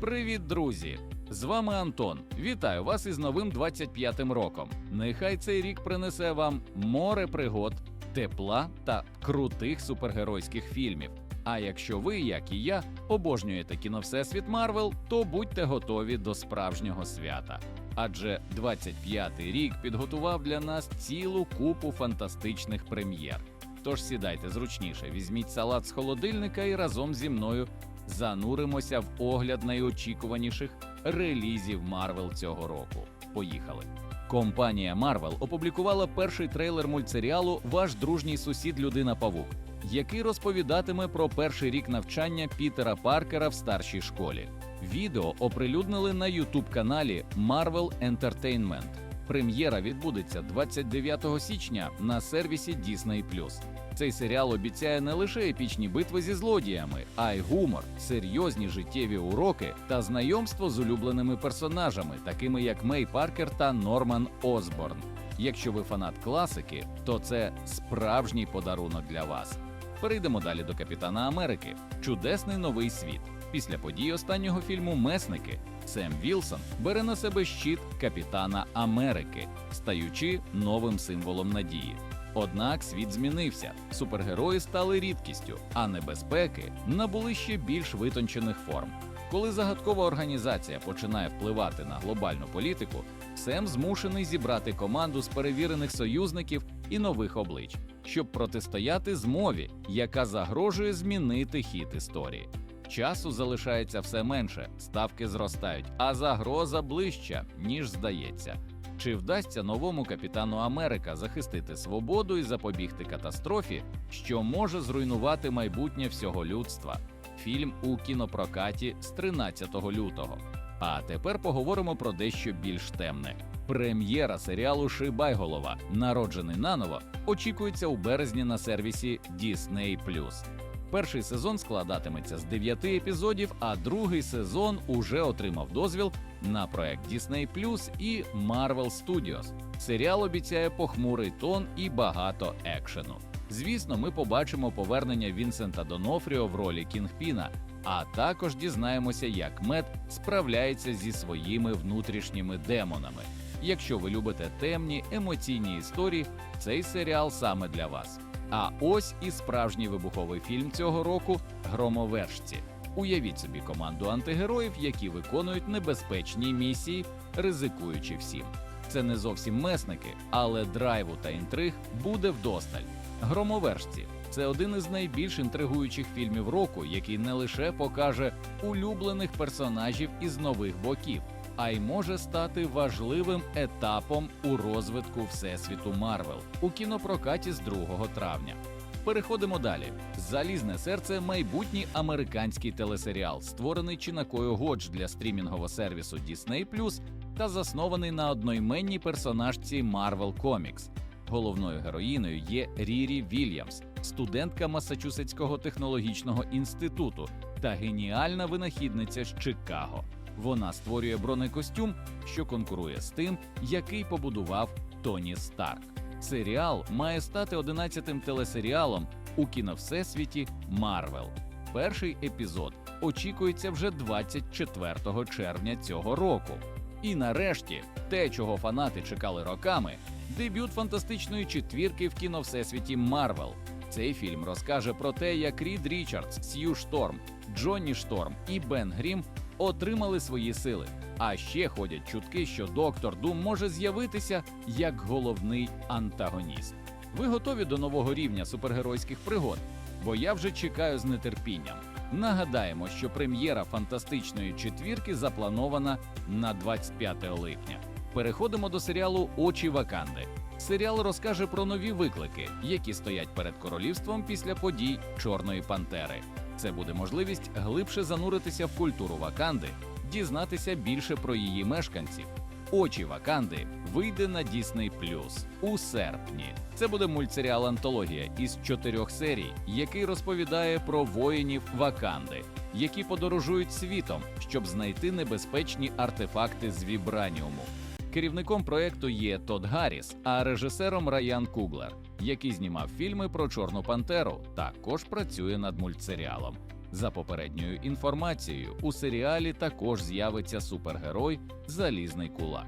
Привіт, друзі! З вами Антон. Вітаю вас із новим 25-м роком. Нехай цей рік принесе вам море пригод, тепла та крутих супергеройських фільмів. А якщо ви, як і я, обожнюєте кіно Всесвіт Марвел, то будьте готові до справжнього свята. Адже 25-й рік підготував для нас цілу купу фантастичних прем'єр. Тож сідайте зручніше, візьміть салат з холодильника і разом зі мною зануримося в огляд найочікуваніших релізів Марвел цього року. Поїхали. Компанія Marvel опублікувала перший трейлер мультсеріалу Ваш дружній сусід Людина Павук, який розповідатиме про перший рік навчання Пітера Паркера в старшій школі. Відео оприлюднили на youtube каналі Marvel Entertainment. Прем'єра відбудеться 29 січня на сервісі Disney+. Цей серіал обіцяє не лише епічні битви зі злодіями, а й гумор, серйозні життєві уроки та знайомство з улюбленими персонажами, такими як Мей Паркер та Норман Осборн. Якщо ви фанат класики, то це справжній подарунок для вас. Перейдемо далі до Капітана Америки. Чудесний новий світ. Після подій останнього фільму Месники Сем Вілсон бере на себе щит Капітана Америки, стаючи новим символом надії. Однак світ змінився, супергерої стали рідкістю, а небезпеки набули ще більш витончених форм. Коли загадкова організація починає впливати на глобальну політику, Сем змушений зібрати команду з перевірених союзників і нових облич, щоб протистояти змові, яка загрожує змінити хід історії. Часу залишається все менше, ставки зростають, а загроза ближча, ніж здається. Чи вдасться новому капітану Америка захистити свободу і запобігти катастрофі, що може зруйнувати майбутнє всього людства? Фільм у кінопрокаті з 13 лютого. А тепер поговоримо про дещо більш темне. Прем'єра серіалу Шибайголова, народжений наново, очікується у березні на сервісі Disney+. Перший сезон складатиметься з 9 епізодів, а другий сезон уже отримав дозвіл на проект Disney Plus і Marvel Studios. Серіал обіцяє похмурий тон і багато екшену. Звісно, ми побачимо повернення Вінсента Донофріо в ролі Кінгпіна, а також дізнаємося, як Мед справляється зі своїми внутрішніми демонами. Якщо ви любите темні емоційні історії, цей серіал саме для вас. А ось і справжній вибуховий фільм цього року Громовержці. Уявіть собі команду антигероїв, які виконують небезпечні місії, ризикуючи всім. Це не зовсім месники, але драйву та інтриг буде вдосталь. Громовержці це один із найбільш інтригуючих фільмів року, який не лише покаже улюблених персонажів із нових боків, а й може стати важливим етапом у розвитку всесвіту Марвел у кінопрокаті з 2 травня. Переходимо далі. Залізне серце майбутній американський телесеріал, створений чинакою Годж для стрімінгового сервісу Disney+, та заснований на одноіменній персонажці Marvel Comics. Головною героїною є Рірі Вільямс, студентка Масачусетського технологічного інституту та геніальна винахідниця з Чикаго. Вона створює бронекостюм, що конкурує з тим, який побудував Тоні Старк. Серіал має стати 11-тим телесеріалом у кіновсесвіті Марвел. Перший епізод очікується вже 24 червня цього року. І нарешті, те, чого фанати чекали роками, дебют фантастичної четвірки в кіновсесвіті Марвел. Цей фільм розкаже про те, як Рід Річардс, Сью Шторм, Джонні Шторм і Бен Грім отримали свої сили. А ще ходять чутки, що доктор Дум може з'явитися як головний антагоніст. Ви готові до нового рівня супергеройських пригод? Бо я вже чекаю з нетерпінням. Нагадаємо, що прем'єра фантастичної четвірки запланована на 25 липня. Переходимо до серіалу Очі Ваканди. Серіал розкаже про нові виклики, які стоять перед королівством після подій Чорної Пантери. Це буде можливість глибше зануритися в культуру Ваканди, дізнатися більше про її мешканців. Очі Ваканди вийде на Disney Plus у серпні. Це буде мультсеріал антологія із чотирьох серій, який розповідає про воїнів Ваканди, які подорожують світом, щоб знайти небезпечні артефакти з вібраніуму. Керівником проекту є Тодд Гарріс, а режисером Раян Куглер, який знімав фільми про Чорну Пантеру, також працює над мультсеріалом. За попередньою інформацією, у серіалі також з'явиться супергерой Залізний кулак.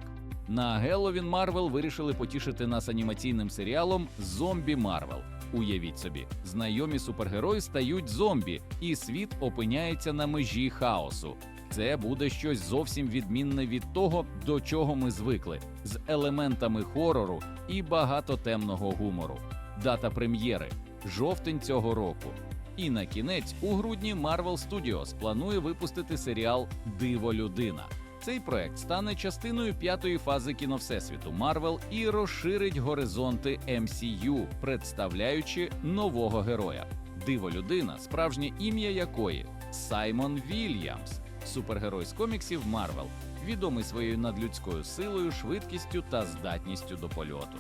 На Геловін Марвел вирішили потішити нас анімаційним серіалом Зомбі Марвел. Уявіть собі, знайомі супергерої стають зомбі, і світ опиняється на межі хаосу. Це буде щось зовсім відмінне від того, до чого ми звикли, з елементами хорору і багато темного гумору. Дата прем'єри жовтень цього року. І на кінець у грудні Marvel Studios планує випустити серіал Диво людина. Цей проект стане частиною п'ятої фази кіновсесвіту Марвел і розширить горизонти MCU, представляючи нового героя. Диво людина, справжнє ім'я якої Саймон Вільямс, супергерой з коміксів Марвел, відомий своєю надлюдською силою, швидкістю та здатністю до польоту.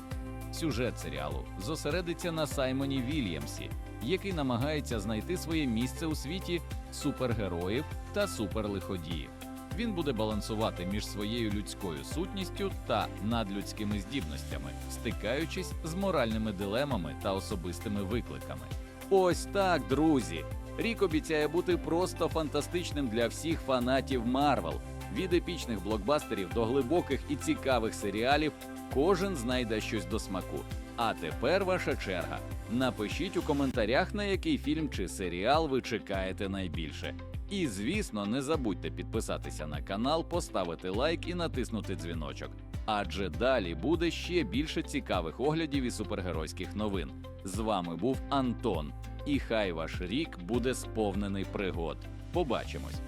Сюжет серіалу зосередиться на Саймоні Вільямсі, який намагається знайти своє місце у світі супергероїв та суперлиходіїв. Він буде балансувати між своєю людською сутністю та надлюдськими здібностями, стикаючись з моральними дилемами та особистими викликами. Ось так, друзі. Рік обіцяє бути просто фантастичним для всіх фанатів Марвел. Від епічних блокбастерів до глибоких і цікавих серіалів кожен знайде щось до смаку. А тепер ваша черга. Напишіть у коментарях, на який фільм чи серіал ви чекаєте найбільше. І звісно, не забудьте підписатися на канал, поставити лайк і натиснути дзвіночок. Адже далі буде ще більше цікавих оглядів і супергеройських новин. З вами був Антон, і хай ваш рік буде сповнений пригод. Побачимось!